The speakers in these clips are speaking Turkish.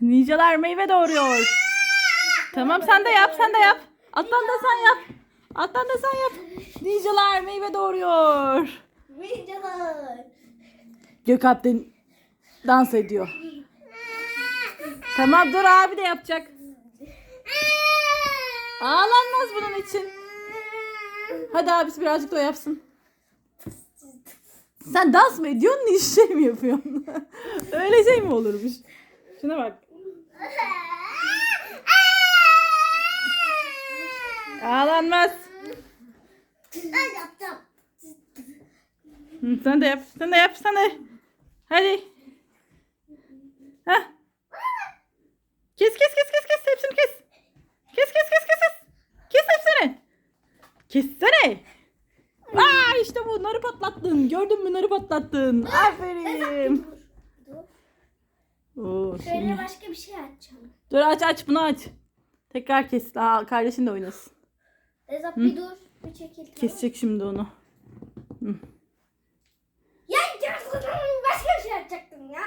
Ninjalar meyve doğuruyor. Tamam sen de yap sen de yap. Alttan da sen yap. Alttan da sen yap. Ninjalar meyve doğuruyor. Ninjalar. Gökalp de dans ediyor. Tamam dur abi de yapacak. Ağlanmaz bunun için. Hadi abisi birazcık da o yapsın. Sen dans mı ediyorsun, iş şey mi yapıyorsun? Öyle şey mi olurmuş? Şuna bak. Ağlanmaz. Ben yaptım. Sen de yap, sen de yap, sen de. Hadi. Heh. Kes kes kes kes kes hepsini kes. Kes kes kes kes kes. Kes hepsini. Kessene. Aa işte bunları patlattın. Gördün mü bunları patlattın. Aferin. Oo, şimdi- Şöyle başka bir şey açacağım. Dur aç aç bunu aç. Tekrar kes. Aa, kardeşin de oynasın. Ezap bir dur. Bir çekil. Tamam. Kesecek şimdi onu. Ya görsün başka bir şey açacaktım ya.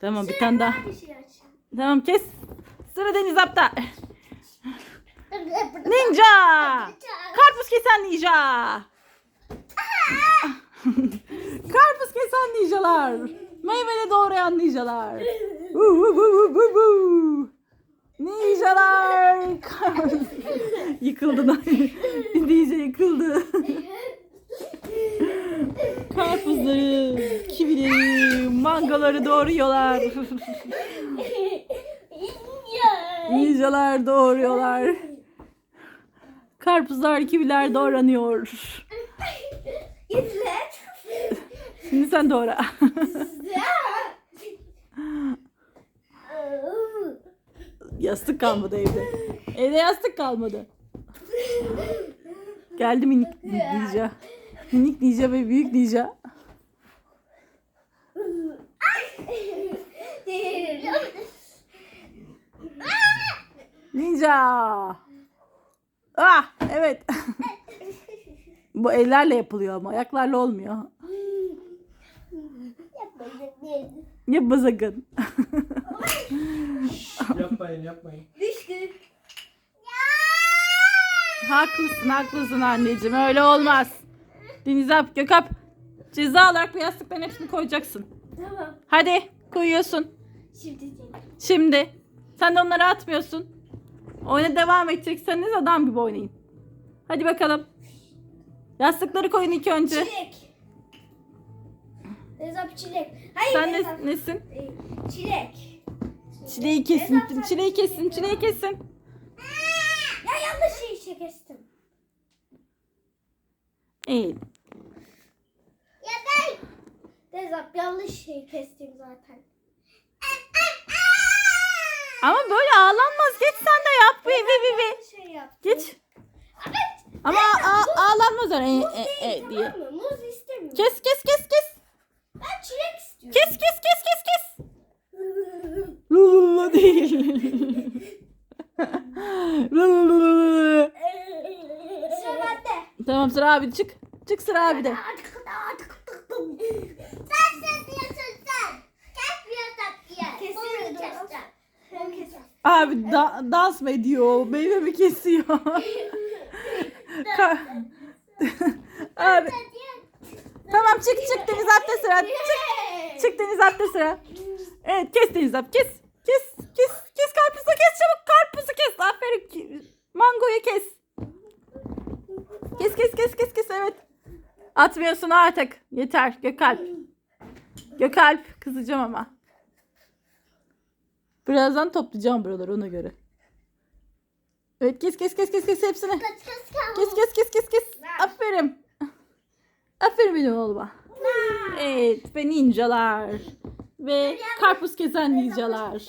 Tamam bir tane daha. Bir şey açacağım. Tamam kes. Sıra Deniz Apta. Ninja. Karpuz kesen ninja. Karpuz kesen ninjalar. Meyveli doğrayan ninjalar. Ninjalar. yıkıldı da. Ninja yıkıldı. Karpuzları, kivileri, mangoları doğruyorlar. Ya. Ninjalar doğuruyorlar. Karpuzlar, kiviler doğranıyor. Şimdi sen doğra. Yastık kalmadı evde. Evde yastık kalmadı. Geldi minik ninja. Minik ninja ve büyük ninja. Ninja. Ah evet. Bu ellerle yapılıyor ama ayaklarla olmuyor. Yapma sakın. Yapmayın yapmayın. Düştük. haklısın haklısın anneciğim öyle olmaz. Deniz Alp Gökap ceza olarak bu yastıkların hepsini koyacaksın. Tamam. Hadi koyuyorsun. Şimdi. Şimdi. Sen de onları atmıyorsun. Oyuna devam edecekseniz adam gibi oynayın. Hadi bakalım. Yastıkları koyun ilk önce. Çilek. Ezap çilek. Hayır Sen ne, nesin? Ee, Çilek. Çileği kesin. Çileği kesin. Çileği kesin. Ya yanlış şey kestim. İyi. Ya ben. Ezap yanlış şey kestim zaten. Ama böyle ağlanmaz. Geç sen de yap. Ve ve ve. Yanlış şey yaptım. Geç. Evet. Ama a- ağlanmaz öyle. E, Muz e, değil e, diye. tamam mı? Muz istemiyorum. Kes kes kes kes. Ben çilek istiyorum. Kes kes kes kes kes. Lululu değil. Lululu. Sıra bende. tamam sıra abi çık. Çık sıra abi de. Sen sesliyorsun sen. Kesmiyorsak diye. Bunu keseceğim. Ben keseceğim. Abi da- dans mı ediyor? Meyve mi kesiyor? Ka- abi tamam çık çık Deniz Alp'te sıra. Çık. Çık Deniz Alp'te sıra. Evet kes Deniz Alp kes. Kes kes kes karpuzu kes çabuk karpuzu kes. Aferin mangoyu kes. Kes kes kes kes kes evet. Atmıyorsun artık. Yeter Gökalp. Gökalp kızacağım ama. Birazdan toplayacağım buraları ona göre. Evet kes kes kes kes kes hepsini. Kes kes kes kes kes. Aferin. Aferin benim oğluma. Evet ve ninjalar. Ve karpuz kesen ninjalar.